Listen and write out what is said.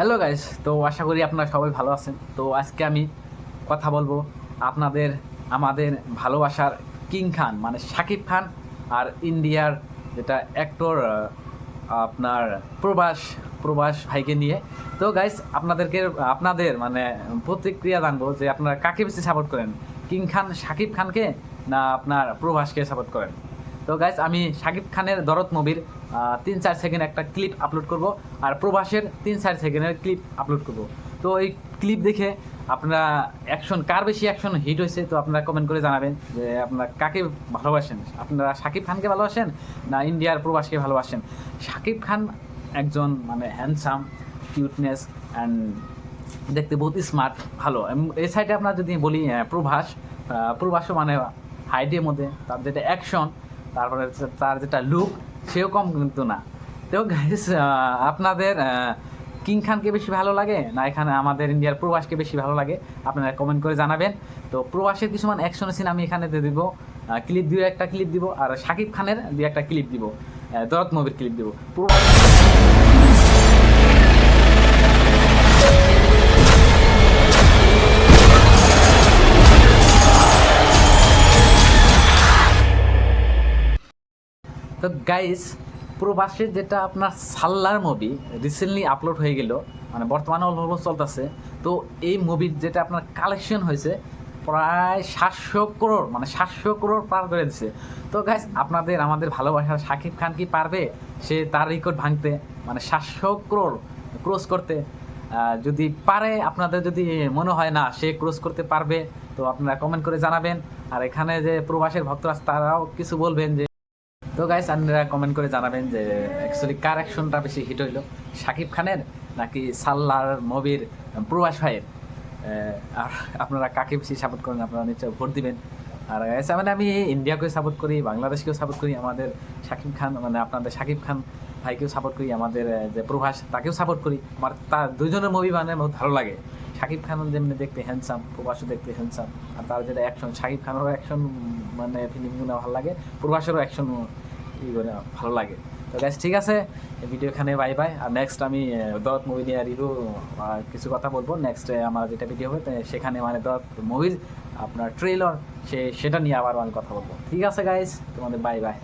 Hello guys তো আশা করি আপনারা সবাই ভালো আছেন। তো আজকে আমি কথা বলব আপনাদের, আমাদের ভালোবাসার কিং খান মানে শাকিব খান আর ইন্ডিয়ার যেটা অ্যাক্টর আপনার প্রবাস প্রবাস ভাইকে নিয়ে। তো গাইস আপনাদেরকে, আপনাদের মানে প্রতিক্রিয়া জানব যে আপনারা কাকে বেশি সাপোর্ট করেন? কিং খান শাকিব খানকে না আপনার প্রভাসকে সাপোর্ট করেন? তো গাইস আমি শাকিব খানের দরদ মুভির তিন চার সেকেন্ড একটা ক্লিপ আপলোড করব আর প্রভাসের তিন চার সেকেন্ডের ক্লিপ আপলোড করব। তো এই ক্লিপ দেখে আপনারা অ্যাকশন কার বেশি অ্যাকশন হিট হয়েছে তো আপনারা কমেন্ট করে জানাবেন যে আপনারা কাকে ভালোবাসেন? আপনারা শাকিব খানকে ভালোবাসেন না ইন্ডিয়ার প্রবাসকে ভালোবাসেন? শাকিব খান একজন মানে হ্যান্ডসাম কিউটনেস অ্যান্ড দেখতে বহুত স্মার্ট ভালো। এই সাইডে আপনার যদি বলি প্রভাস প্রভাসও মানে হাইটের মধ্যে, তার যেটা অ্যাকশন তারপরে তার যেটা লুক সেও কম কিন্তু না। তো গাইস আপনাদের কিং খানকে বেশি ভালো লাগে না এখানে আমাদের ইন্ডিয়ার প্রবাসকে বেশি ভালো লাগে? আপনারা কমেন্ট করে জানাবেন। তো প্রবাসের কিছুমান অ্যাকশন সিন আমি এখানে দিয়ে দিব। ক্লিপ দিয়ে একটা ক্লিপ দিব। আর শাকিব খানের দিয়ে একটা ক্লিপ দিব। দরদ মুভির ক্লিপ দিব। প্রবাস তো গাইস প্রবাসের যেটা আপনার সাল্লার মুভি রিসেন্টলি আপলোড হয়ে গেল মানে বর্তমানে অলমোস্ট চলতেছে, তো এই মুভির যেটা আপনার কালেকশন হয়েছে, প্রায় সাতশো করোড় মানে সাতশো করোড় পার করে দিছে। তো গাইস আপনাদের, আমাদের ভালোবাসার শাকিব খান কি পারবে? সে তার রেকর্ড ভাঙতে মানে সাতশো করোড় ক্রস করতে। যদি পারে, আপনাদের যদি মনে হয় না সে ক্রস করতে পারবে, তো আপনারা কমেন্ট করে জানাবেন। আর এখানে যে প্রবাসের ভক্তরা, তারাও কিছু বলবেন যে তো গাইস আপনারা কমেন্ট করে জানাবেন যে অ্যাকচুয়ালি কার অ্যাকশনটা বেশি হিট হইল? শাকিব খানের নাকি সাল্লার মুভির প্রবাস ভাইয়ের? আর আপনারা কাকে বেশি সাপোর্ট করেন আপনারা নিশ্চয় ভোট দিবেন। আর guys, মানে আমি ইন্ডিয়াকেও সাপোর্ট করি বাংলাদেশকেও সাপোর্ট করি আমাদের শাকিব খান মানে আপনাদের শাকিব খান ভাইকেও সাপোর্ট করি আমাদের যে প্রভাস তাকেও সাপোর্ট করি। আমার তার দুজনের মুভি মানে বহুত ভালো লাগে। শাকিব খান যেমনি দেখতে হ্যান্ডসাম প্রভাসও দেখতে হ্যান্ডসাম আর তার যেটা অ্যাকশন শাকিব খানেরও অ্যাকশন মানে ফিল্মগুলো ভালো লাগে প্রভাসেরও অ্যাকশন ই করে ভালো লাগে। তো গাছ ঠিক আছে ভিডিও এখানে বাই বাই আর নেক্সট আমি দত মুভি নিয়ে রিভিউ কিছু কথা বলব। নেক্সট আমার যেটা ভিডিও হবে সেখানে মানে দত মুভির আপনার ট্রেলর সে, সেটা নিয়ে আবার আমি কথা বলব। ঠিক আছে গাইস তোমাদের বাই বাই